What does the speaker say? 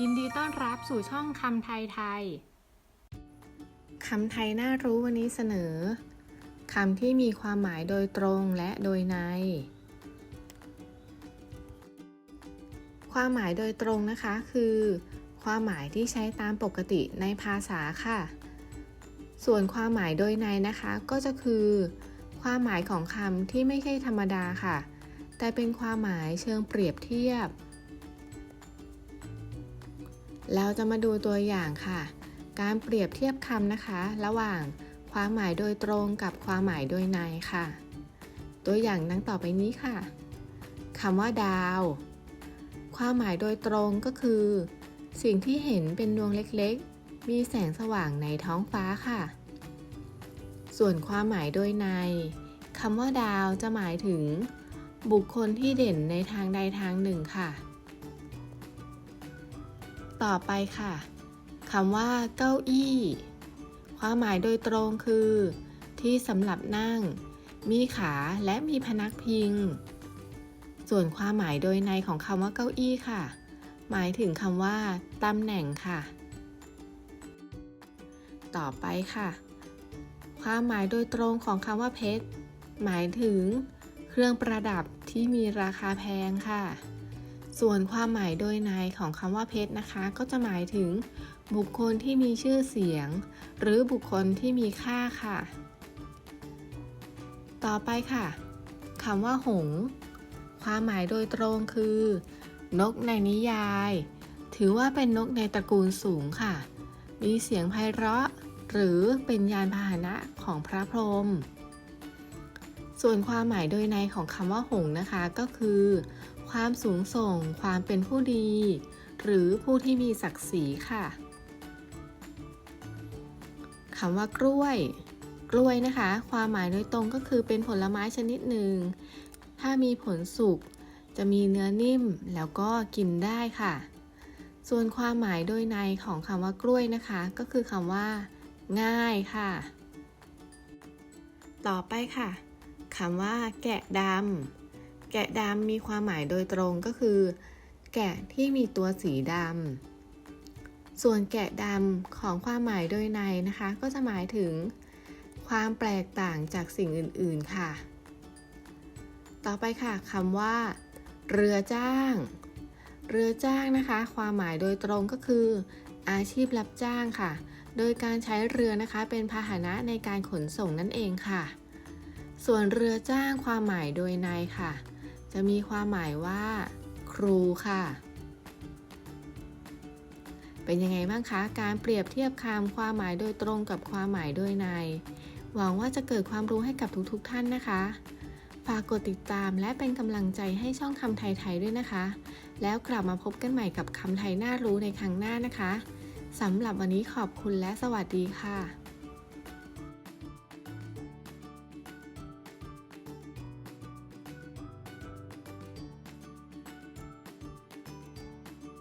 ยินดีต้อนรับสู่ช่องคำไทยไทย คำไทยน่ารู้วันนี้เสนอ คำที่มีความหมายโดยตรงและโดยใน ความหมายโดยตรงนะคะคือ ความหมายที่ใช้ตามปกติในภาษาค่ะ ส่วนความหมายโดยในนะคะก็จะคือ ความหมายของคำที่ไม่ใช่ธรรมดาค่ะ แต่เป็นความหมายเชิงเปรียบเทียบ เราจะมาดูตัวอย่างค่ะ การเปรียบเทียบคำนะคะ ระหว่างความหมายโดยตรงกับความหมายโดยในค่ะ ตัวอย่างดังต่อไปนี้ค่ะคำว่าดาว ความหมายโดยตรงก็คือ สิ่งที่เห็นเป็นดวงเล็กๆ มีแสงสว่างในท้องฟ้าค่ะ ส่วนความหมายโดยในคำว่าดาวจะหมายถึง บุคคลที่เด่นในทางใดทางหนึ่งค่ะ ต่อไปค่ะคำว่า เก้าอี้ ความหมายโดยตรงคือ ที่สำหรับนั่ง มีขาและมีพนักพิง ส่วนความหมายโดยในของคำว่าเก้าอี้ค่ะ หมายถึงคำว่าตำแหน่งค่ะ ต่อไปค่ะ ความหมายโดยตรงของคำว่าเพชรหมายถึง เครื่องประดับที่มีราคาแพงค่ะ ส่วนความหมายโดยในของคำว่าเพชรนะคะ ก็จะหมายถึง บุคคลที่มีชื่อเสียง หรือบุคคลที่มีค่าค่ะ ต่อไปค่ะคำว่าหง ความหมายโดยตรงคือ นกในนิยาย ถือว่าเป็นนกในตระกูลสูงค่ะ มีเสียงไพเราะ หรือเป็นยานพาหนะของพระพรหมส่วนความหมายโดยในของคำว่าหงนะคะก็คือ ความสูงส่ง ความเป็นผู้ดี หรือผู้ที่มีศักดิ์ศรีค่ะคำว่ากล้วย กล้วยนะคะ ความหมายโดยตรงก็คือเป็นผลไม้ชนิดหนึ่ง ถ้ามีผลสุกจะมีเนื้อนิ่มแล้วก็กินได้ค่ะ ส่วนความหมายโดยในของคำว่ากล้วยนะคะ ก็คือคำว่า ง่ายค่ะ ต่อไปค่ะคำว่า แกะดำ แกะดำมีความหมายโดยตรงก็คือ แกะที่มีตัวสีดำ ส่วนแกะดำของความหมายโดยในนะคะ ก็จะหมายถึง ความแปลกต่างจากสิ่งอื่น ๆ ค่ะ ต่อไปค่ะคำว่า เรือจ้าง เรือจ้างนะคะ ความหมายโดยตรงก็คือ อาชีพรับจ้างค่ะ โดยการใช้เรือนะคะเป็นพาหนะในการขนส่งนั่นเองค่ะส่วนเรือจ้างความหมายโดยในค่ะ จะมีความหมายว่า ครูค่ะ เป็นยังไงบ้างคะ การเปรียบเทียบคำความหมายโดยตรงกับความหมายโดยใน หวังว่าจะเกิดความรู้ให้กับทุกๆทท่านนะคะ ฝากกดติดตามและเป็นกำลังใจให้ช่องคำไทยๆด้วยนะคะ แล้วกลับมาพบกันใหม่กับคำไทยน่ารู้ในครั้งหน้านะคะสำหรับวันนี้ขอบคุณและสวัสดีค่ะ